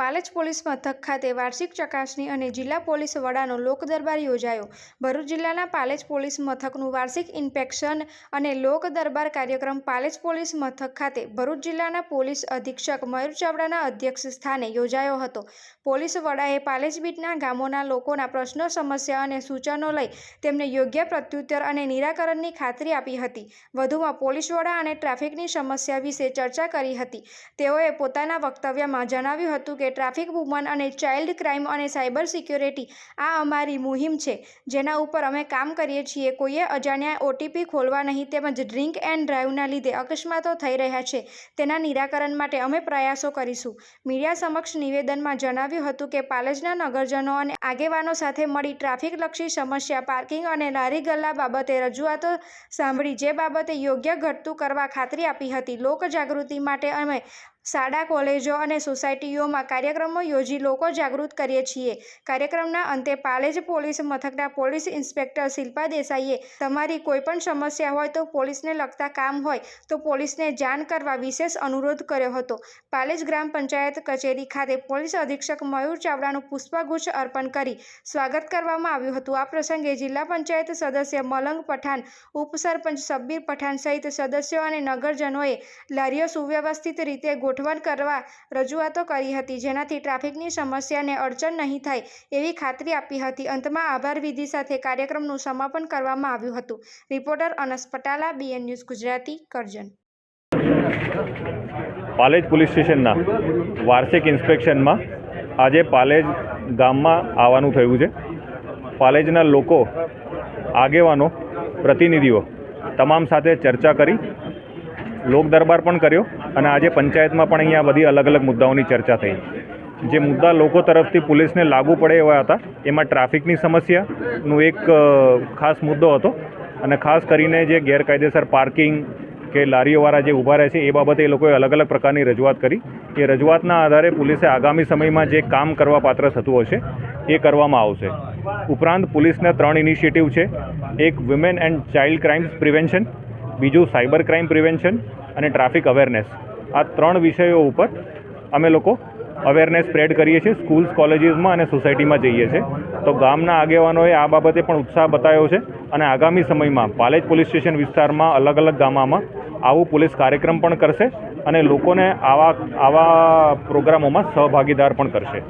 Palej police મથક ખાતે વાર્ષિક ચકાસણી અને જિલ્લા પોલીસ વડાનો લોકદરબાર યોજાયો. ભરૂચ જિલ્લાના પાલેજ પોલીસ મથકનું વાર્ષિક ઇન્સ્પેક્શન અને લોકદરબાર કાર્યક્રમ પાલેજ પોલીસ મથક ખાતે ભરૂચ જિલ્લાના પોલીસ અધિક્ષક મયુર ચાવડાના અધ્યક્ષ સ્થાને યોજાયો હતો. પોલીસ વડાએ પાલેજ બીટના ગામોના લોકોના પ્રશ્નો, સમસ્યા અને સૂચનો લઈ તેમને યોગ્ય પ્રત્યુત્તર અને નિરાકરણની ખાતરી આપી હતી. વધુમાં પોલીસ વડા અને ટ્રાફિકની સમસ્યા વિશે ચર્ચા કરી હતી. તેઓએ પોતાના વક્તવ્યમાં જણાવ્યું હતું કે ટ્રાફિક વુમન અને ચાઇલ્ડ ક્રાઇમ અને સાયબર સિક્યોરિટી આ અમારી મુહિમ છે. જેના ઉપર અમે કામ કરીએ છીએ. કોઈએ અજાણ્યા ઓટીપી ખોલવા નહીં તેમજ ડ્રિંક એન્ડ ડ્રાઈવના લીધે અકસ્માતો થઈ રહ્યા છે તેના નિરાકરણ માટે અમે પ્રયાસો કરીશું. મીડિયા સમક્ષ નિવેદનમાં જણાવ્યું હતું કે પાલેજના નગરજનો અને આગેવાનો સાથે મળી ટ્રાફિકલક્ષી સમસ્યા, પાર્કિંગ અને લારી ગલ્લા બાબતે રજૂઆતો સાંભળી, જે બાબતે યોગ્ય ઘટતું કરવા ખાતરી આપી હતી. લોકજાગૃતિ માટે અમે શાળા, કોલેજો અને સોસાયટીઓમાં કાર્યક્રમો યોજી લોકો જાગૃત કરીએ છીએ. કાર્યક્રમના અંતે પાલેજ પોલીસ મથકના પોલીસ ઇન્સ્પેક્ટર શિલ્પા દેસાઈએ, તમારી કોઈપણ સમસ્યા હોય તો પોલીસને લગતા કામ હોય તો પોલીસને જાણ કરવા વિશેષ અનુરોધ કર્યો હતો. પાલેજ ગ્રામ પંચાયત કચેરી ખાતે પોલીસ અધિક્ષક મયુર ચાવડાનું પુષ્પગુચ્છ અર્પણ કરી સ્વાગત કરવામાં આવ્યું હતું. આ પ્રસંગે જિલ્લા પંચાયત સદસ્ય મલંગ પઠાણ, ઉપસરપંચ સબ્બીર પઠાણ સહિત સદસ્યો અને નગરજનોએ લારીઓ સુવ્યવસ્થિત રીતે ગોઠવણ કરવા રજૂઆતો કરી હતી. જેનાથી ટ્રાફિકની સમસ્યાને અડચણ નહીં થાય એવી ખાતરી આપી હતી. અંતમાં આભાર વિધિ સાથે કાર્યક્રમનું સમાપન કરવામાં આવ્યું હતું. Reporter Anas Patala, BN news Gujarati, Karjan. Palej police સ્ટેશનના વાર્ષિક ઇન્સ્પેક્શનમાં આજે પાલેજ ગામમાં આવવાનું થયું છે. પાલેજના લોકો, આગેવાનો, પ્રતિનિધિઓ તમામ સાથે ચર્ચા કરી લોક દરબાર પણ કર્યો અને આજે પંચાયતમાં પણ અહીંયા બધી અલગ અલગ મુદ્દાઓની ચર્ચા થઈ. જે મુદ્દા લોકો તરફથી પોલીસને લાગુ પડે એવા હતા, એમાં ટ્રાફિકની સમસ્યાનું એક ખાસ મુદ્દો હતો અને ખાસ કરીને જે ગેરકાયદેસર પાર્કિંગ કે લારીઓવાળા જે ઊભા રહે છે, એ બાબતે એ લોકોએ અલગ અલગ પ્રકારની રજૂઆત કરી. એ રજૂઆતના આધારે પોલીસે આગામી સમયમાં જે કામ કરવા પાત્ર થતું હશે, એ કરવામાં આવશે. ઉપરાંત પોલીસના ત્રણ ઇનિશિયેટિવ છે. એક women and child crimes prevention બીજું સાયબર ક્રાઇમ પ્રિવેન્શન અને ટ્રાફિક અવેરનેસ. આ ત્રણ વિષયો ઉપર અમે લોકો અવેરનેસ સ્પ્રેડ કરીએ છીએ, સ્કૂલ્સ, કોલેજીસમાં અને સોસાયટીમાં જઈએ છીએ. તો ગામના આગેવાનોએ આ બાબતે પણ ઉત્સાહ બતાવ્યો છે અને આગામી સમયમાં પાલેજ પોલીસ સ્ટેશન વિસ્તારમાં અલગ અલગ ગામમાં આવું પોલીસ કાર્યક્રમ પણ કરશે અને લોકોને આવા આવા પ્રોગ્રામોમાં સહભાગીદાર પણ કરશે.